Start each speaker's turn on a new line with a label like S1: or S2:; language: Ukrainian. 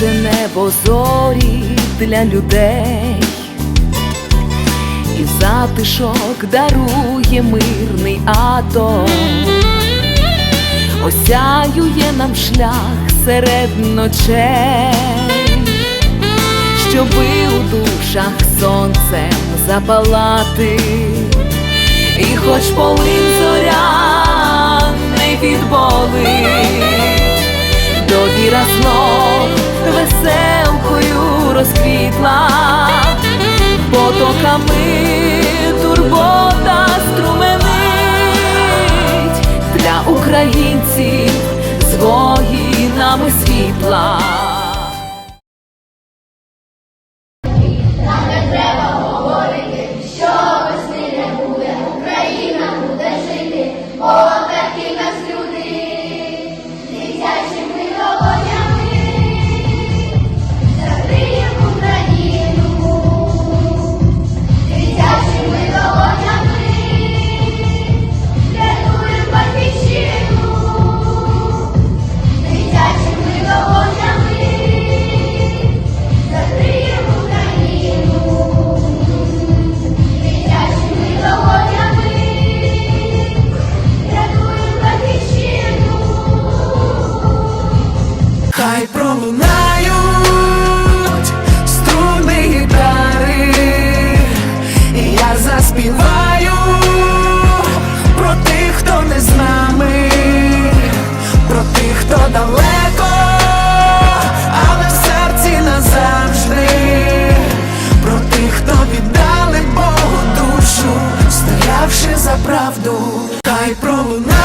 S1: наше небо зорі для людей, і затишок дарує мирний атом, осяює нам шлях серед ночей, щоби у душах сонцем запалати, і хоч полин зоря потоками турбота струменить для українців з воїнами світла.
S2: Хай пролунають струни гітари, я заспіваю про тих, хто не з нами, про тих, хто далеко, але в серці назавжди, про тих, хто віддали Богу душу, стоявши за правду, хай пролунають